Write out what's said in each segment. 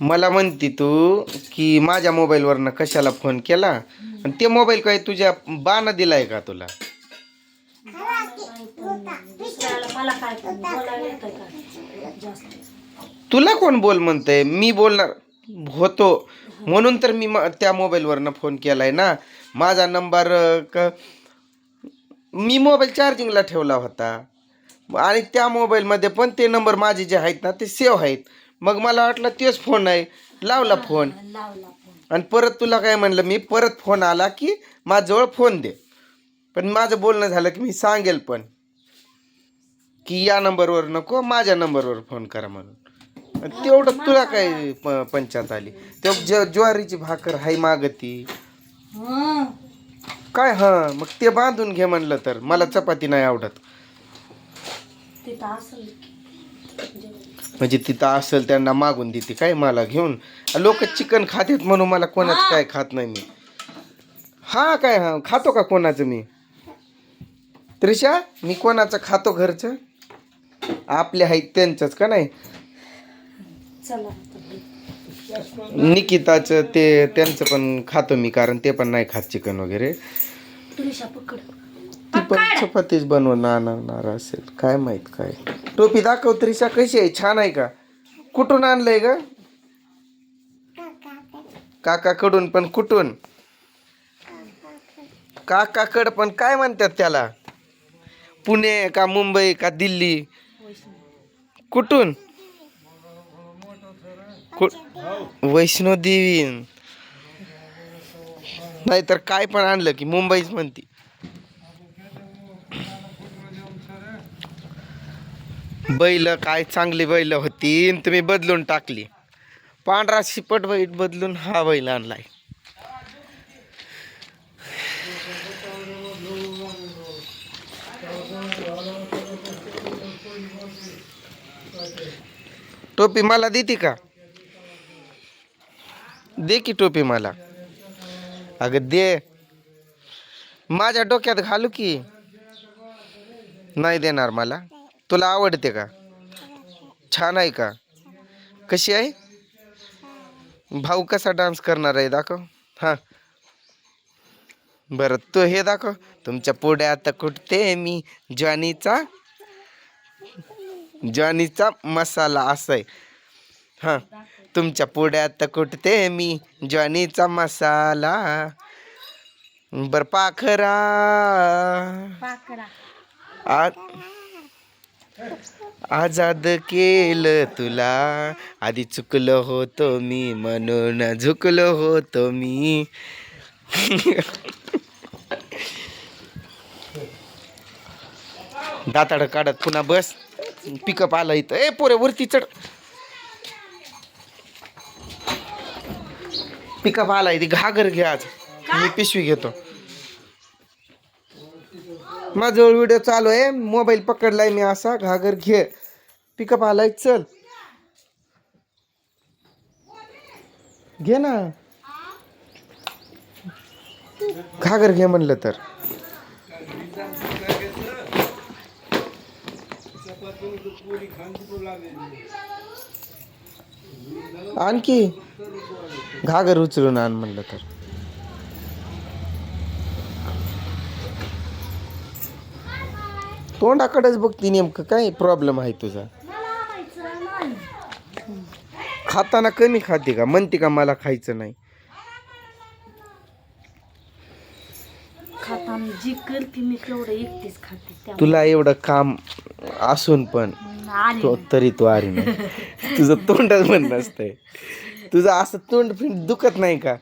मला म्हणती तू की माझ्या मोबाईलवरनं कशाला फोन केला? आणि ते मोबाईल काय तुझ्या बाना दिलाय का तुला? दुसऱ्याला मला काय बोलायला का जास्त तुला कोण बोल म्हणतंय? मी बोलणार होतो. म्हणून तर मी म- त्या मोबाईलवरनं फोन केलाय ना. माझा नंबर क मी मोबाईल चार्जिंगला ठेवला होता. आणि त्या मोबाईलमध्ये पण ते नंबर माझे जे आहेत ना ते सेव्ह आहेत. मग मला वाटलं तेच फोन आहे. लावला फोन लावला फोन आणि परत तुला काय म्हणलं मी परत फोन आला की माझ्याजवळ फोन दे. पण माझं बोलणं झालं की मी सांगेल पण. की या नंबरवर नको माझ्या नंबरवर फोन करा म्हणून. आणि तेवढं तुला काय? प- पंचायत आली. ते ज ज्वारीची भाकर हाय मागती. हं. काय हां मग ते बांधून घे म्हणलं तर. मला चपाती नाही आवडत. असेल. की. म्हणजे तिथं असेल त्यांना मागून देते काय मला घेऊन? लोक चिकन खातात म्हणून मला कोणाचं काय खात नाही मी. हा काय हा खातो का कोणाचं मी? त्रिशा मी कोणाचं खातो घरचं? आपले आहेत त्यांचंच का नाही. निकिताचं ते त्यांचं पण खातो मी कारण ते पण नाही खात चिकन वगैरे. पण चपातीच बनवणार असेल. काय माहीत काय. टोपी दाखव त्रिशा कशी आहे? छान आहे का? कुठून आणलंय ग? काकाकडून पण कुठून? काकाकड पण काय म्हणतात त्याला? पुणे का मुंबई का दिल्ली? कुठून? कु- वैष्णोदेवी नाहीतर काय पण आणलं की मुंबईच म्हणती. बैल काय चांगली बैल होती तुम्ही बदलून टाकली. पांढरा शिपट बैल बदलून हा बैल आणलाय. टोपी मला देते का? दे की टोपी मला. अगं दे. माझ्या डोक्यात घालू की. नाही देणार मला. तुला आवडते का? छान आहे का? कशी आहे? भाऊ कसा डान्स करणार आहे दाखव. हां. बरं तू हे दाखव. तुमच्या पुढ्यात कुठते मी? ज्वानीचा ज्वानीचा मसाला असं आहे. हां. तुमच्या पुढ्यात कुठते मी? ज्वानीचा मसाला. बर पाखरा. आ आजाद केलं तुला. आधी चुकलो होतो मी म्हणून झुकलो होतो मी. दाताड काढत पुन्हा बस. पिकअप आला इथं. ए पोरे वरती चढ. पिकअप आला इथे घागर घ्या आज. मी पिशवी घेतो. माझ्याजवळ व्हिडिओ चालू आहे. मोबाईल पकडलाय मी असा. घागर घे. पिकअप आलाय. चल. घे ना. घागर घे म्हणलं तर. आणखी. घागर उचलून आण म्हणलं तर. तोंडाकडेच बघती नेमकं काय प्रॉब्लेम आहे तुझा? खाताना कमी खाते का? म्हणते का मला खायचं नाही? खाताना जी करते मी तेवढं एकटीच खाते. त्या तुला एवढं काम असून पण आली तो तरी तू आरी नाही. तुझं तोंडच बंद नसतंय. तुझं असं तोंड फिंड दुखत नाही का?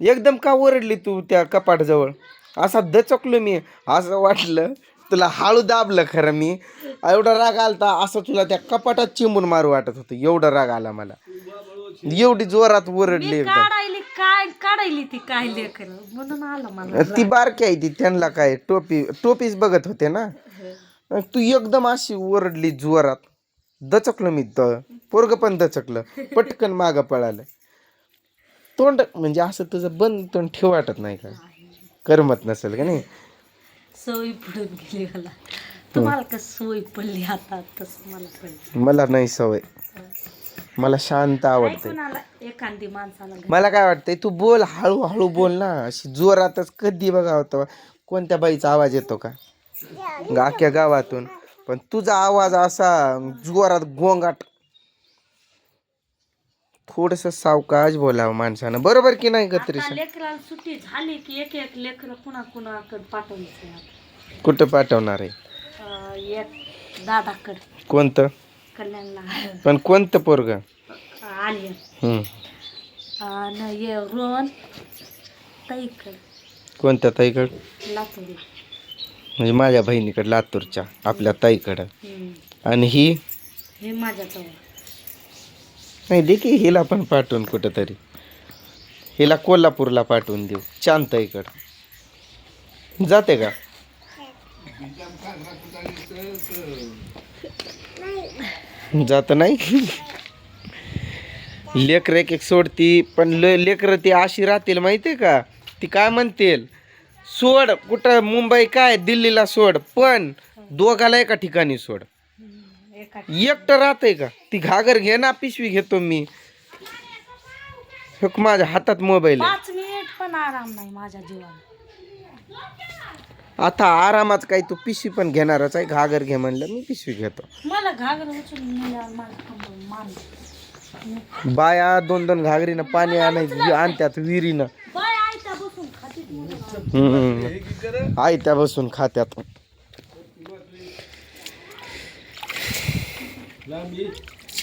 एकदम का ओरडली तू त्या कपाटजवळ? असा दचकलो मी. असं वाटलं तुला हळू दाबलं खरं मी. एवढा राग आलता असं तुला त्या कपाटात चिंबून मारू वाटत होतं. एवढा राग आला मला. एवढी जोरात ओरडली एकदम काढायली काय काढायली ती काय म्हणून आलं मला ती बारकी आहे ती त्यांना काय टोपी टोपीच बघत होते ना. तू एकदम अशी ओरडली जोरात. दचकलं मी तर पोरग पण दचकलं. पटकन मागं पळालं. तोंड म्हणजे असं तुझं बंद तोंड ठेव वाटत नाही का? करमत नसेल का नाही? सवय पडून गेली मला. तुम्हाला कसं सवय पडली आता? तसं मला पडली मला नाही सवय. मला शांत आवडते. कोणाला एखादी माणसाला मला काय वाटतंय तू बोल हळूहळू बोल ना. अशी जोरातच कधी बघा होतं. कोणत्या बाईचा आवाज येतो का? ग- अख्ख्या गावातून. पण तुझा आवाज असा जोरात गोंगाट. थोडस सावकाश बोलावं माणसानं. बरोबर की नाही आता कत्रीशा लेकराला सुट्टी झाली की एक एक लेकर कुणा कुणाकडे पाठवलीच नाही कुठं पाठवणार आहे? अं, एक दादाकडे. कोणतं? कल्याणला. पण कोणतं पोरग? आली आणि ये रोहन ताईकडे. कोणत्या ताईकड? लातुरी. म्हणजे माझ्या बहिणीकडे लातूरच्या आपल्या ताईकडं. आणि ही? हे माझ्या जवळ. नाही दे की हिला पण पाठवून कुठं तरी हिला कोल्हापूरला पाठवून देऊ शांताईकडं जाते का? जात नाही. लेकर एक एक सोडती पण ल लेकरं ती अशी राहतील माहिती आहे का? ती काय म्हणतील? सोड कुठं? मुंबई काय? दिल्लीला सोड पण दोघाला एका ठिकाणी सोड. एकटं राहतंय का? ती घागर घे ना पिशवी घेतो मी. माझ्या हातात मोबाईल आहे. पाच मिनिट पण आराम नाही माझ्या जीवाला. आता आरामात काय तू पिशवी पण घेणारच आहे. घागर घे म्हणलं मी पिशवी घेतो. मला घागर उचलून नेल्यावर मला कंबर मारली बाया दोन दोन घागरीनं पाणी आणायचं आणत्यात विहिरीनं. बाय आयता बसून खाती हम्म. आई त्या बसून खात्यात.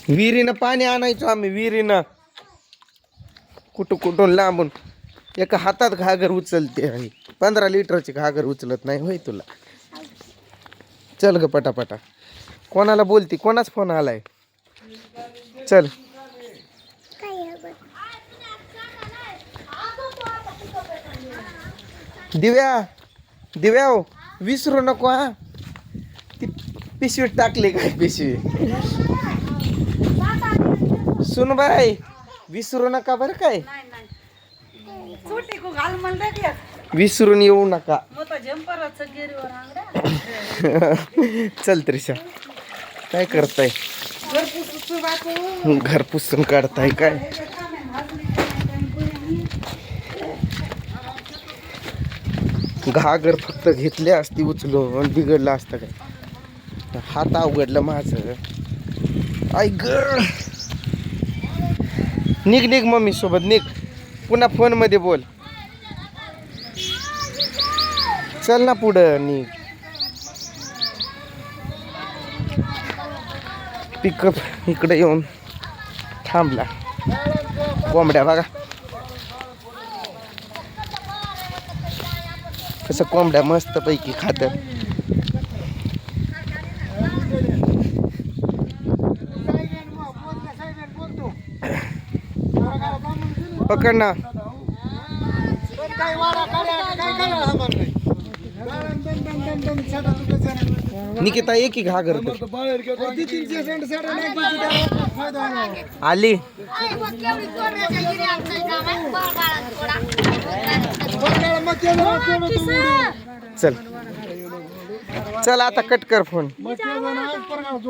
विहिरीनं पाणी आणायचो आम्ही विहिरीनं. कुठं कुठून लांबून. एका हातात घागर उचलते आई पंधरा लिटरची घागर उचलत नाही होय तुला. चल ग पटापटा. कोणाला बोलती? कोणाच फोन आलाय? चल. दिव्या दिव्या हो, विसरू नको हा. ती पिशवी टाकली काय पिशवी. सुन बाय विसरू नका बरं काय. विसरून येऊ नका. चल त्रिशा काय करताय? घर पुसून काढताय काय? घागर फक्त घेतली असती उचलून आणि बिघडलं असतं काय? हात अवघडलं माझं. आई ग! निघ निघ मम्मी सोबत निघ. पुन्हा फोनमध्ये बोल. चल ना पुढं निघ पिकअप इकडे येऊन थांबला कोंबड्या बघा कसं कोंबड्या मस्त पैकी खात्यात पकड ना निकिता एक ही घागर आली. चल. चल आता कट कर फोन